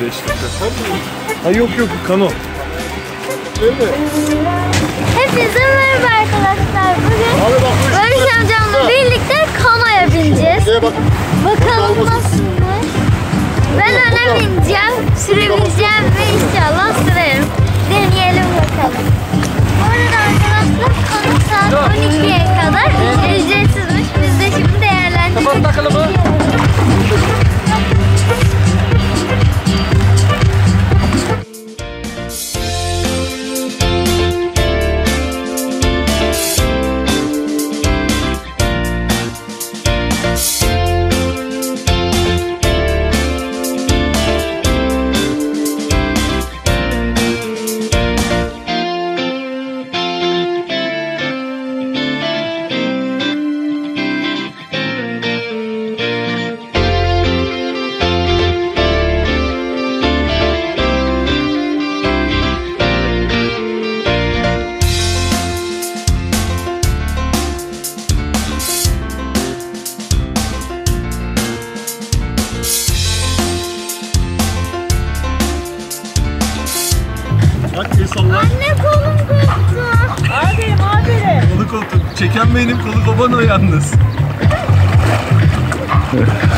5 dakika. Ha yok yok kano. Evet. Hepinize merhaba arkadaşlar. Bugün Abi bak bu Barış amcamla birlikte kanoya bineceğiz. Şuraya bak. Bakalım nasılmış. Ben öne bineceğim, sürebileceğim ve Bak el salla. Anne kolum koptu. Aferin aferin. Kolu koltuk. Çeken benim kolu baban o yalnız.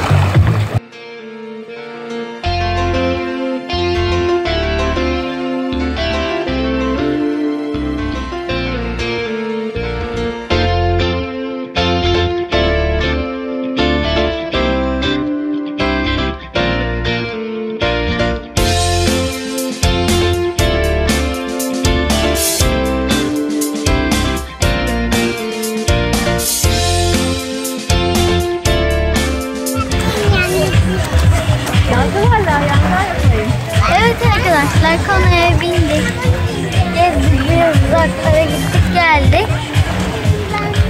arkadaşlar konuya bindik. Gezdik biraz uzaklara gittik geldik.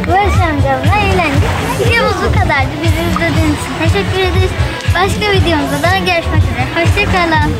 Barış amcamla eğlendik. Videomuz bu kadardı. Bizi izlediğiniz için teşekkür ederiz. Başka videomuzda da görüşmek üzere. Hoşçakalın.